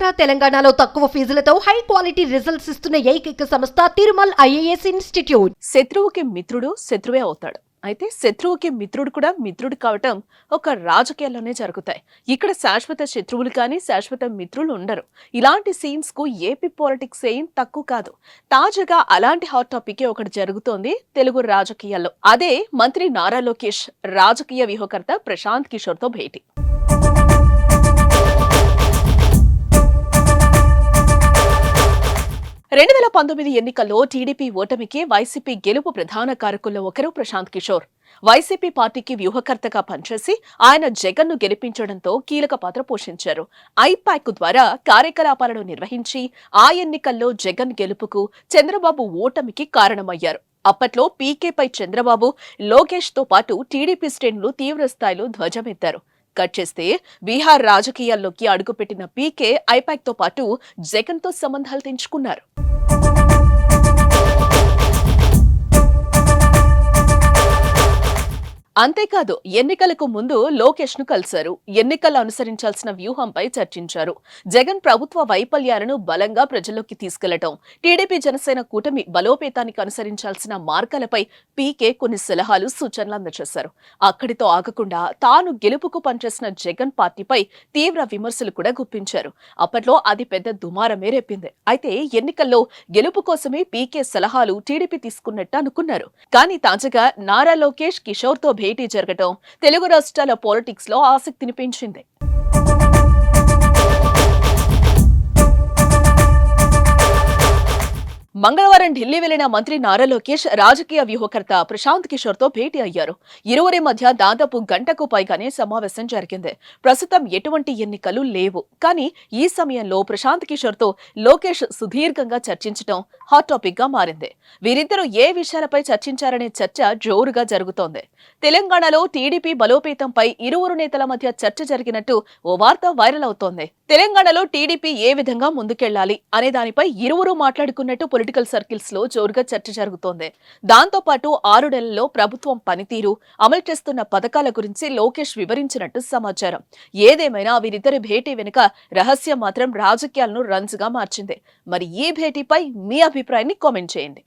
ఆంధ్ర తెలంగాణలో తక్కువ ఫీజులతో high quality results ఇస్తున్న ఏకైక సంస్థ తిరుమల్ ఐఏఎస్ ఇన్స్టిట్యూట్. శత్రువుకి మిత్రుడు శత్రువే అవుతాడు. అయితే శత్రువుకి మిత్రుడు కూడా మిత్రుడు కావటం ఒక రాజకీయాల్లోనే జరుగుతాయి. ఇక్కడ శాశ్వత శత్రువులు కానీ శాశ్వత మిత్రులు ఉండరు. ఇలాంటి సీన్స్కు ఏపీ పాలిటిక్స్ ఏం తక్కువ కాదు. తాజాగా అలాంటి హాట్ టాపిక్ ఒకటి జరుగుతోంది తెలుగు రాజకీయాల్లో. అదే మంత్రి నారా లోకేష్ రాజకీయ వ్యూహకర్త ప్రశాంత్ కిషోర్తో భేటీ. రెండు వేల పంతొమ్మిది ఎన్నికల్లో టీడీపీ ఓటమికి వైసీపీ గెలుపు ప్రధాన కారకుల్లో ఒకరు ప్రశాంత్ కిషోర్. వైసీపీ పార్టీకి వ్యూహకర్తగా పనిచేసి ఆయన జగన్ను గెలిపించడంతో కీలక పాత్ర పోషించారు. ఐపాక్ ద్వారా కార్యకలాపాలను నిర్వహించి ఆ ఎన్నికల్లో జగన్ గెలుపుకు చంద్రబాబు ఓటమికి కారణమయ్యారు. అప్పట్లో పీకేపై చంద్రబాబు లోకేష్తో పాటు టీడీపీ శ్రేణులు తీవ్రస్థాయిలో ధ్వజమెత్తారు. కట్ చేస్తే బీహార్ రాజకీయాల్లోకి అడుగుపెట్టిన పీకే ఐపాక్తో పాటు జగన్తో సంబంధాలు తెంచుకున్నారు. అంతేకాదు ఎన్నికలకు ముందు లోకేష్ను కలిశారు. ఎన్నికలు అనుసరించాల్సిన వ్యూహంపై చర్చించారు. జగన్ ప్రభుత్వ వైఫల్యాలను బలంగా ప్రజల్లోకి తీసుకెళ్ళటం టీడీపీ జనసేన కూటమి బలోపేతానికి అనుసరించాల్సిన మార్గాలపై పీకే కొన్ని సలహాలు సూచనలు అందజేశారు. అక్కడితో ఆగకుండా తాను గెలుపుకు పనిచేసిన జగన్ పార్టీపై తీవ్ర విమర్శలు కూడా గుప్పించారు. అప్పట్లో అది పెద్ద దుమారమే రేపింది. అయితే ఎన్నికల్లో గెలుపు కోసమే పీకే సలహాలు టీడీపీ తీసుకున్నట్టు అనుకున్నారు. కానీ తాజాగా నారా లోకేష్ కిషోర్తో భేటీ జరగటం తెలుగు రాష్ట్రాల పాలిటిక్స్లో ఆసక్తిని పెంచింది. మంగళవారం ఢిల్లీ వెళ్ళిన మంత్రి నారా లోకేష్ రాజకీయ వ్యూహకర్త ప్రశాంత్ కిషోర్తో భేటీ అయ్యారు. ఇరువురి మధ్య దాదాపు గంటకు పైగానే సమావేశం జరిగింది. ప్రస్తుతం ఎటువంటి ఎన్నికలు లేవు. కానీ ఈ సమయంలో ప్రశాంత్ కిషోర్తో లోకేష్ సుదీర్ఘంగా చర్చించడం హాట్ టాపిక్గా మారింది. వీరిద్దరూ ఏ విషయాలపై చర్చించారనే చర్చ జోరుగా జరుగుతోంది. తెలంగాణలో టీడీపీ బలోపేతంపై ఇరువురు నేతల మధ్య చర్చ జరిగినట్టు ఓ వార్త వైరల్ అవుతోంది. తెలంగాణలో టీడీపీ ఏ విధంగా ముందుకెళ్ళాలి అనే దానిపై ఇరువురు మాట్లాడుకున్నట్టు పొలిటికల్ సర్కిల్స్లో జోరుగా చర్చ జరుగుతోంది. దాంతో పాటు ఆరు నెలల్లో ప్రభుత్వం పనితీరు అమలు చేస్తున్న పథకాల గురించి లోకేష్ వివరించినట్టు సమాచారం. ఏదేమైనా వీరిద్దరి భేటీ వెనుక రహస్యం మాత్రం రాజకీయాలను రంజుగా మార్చింది. మరి ఈ భేటీపై మీ అభిప్రాయాన్ని కామెంట్ చేయండి.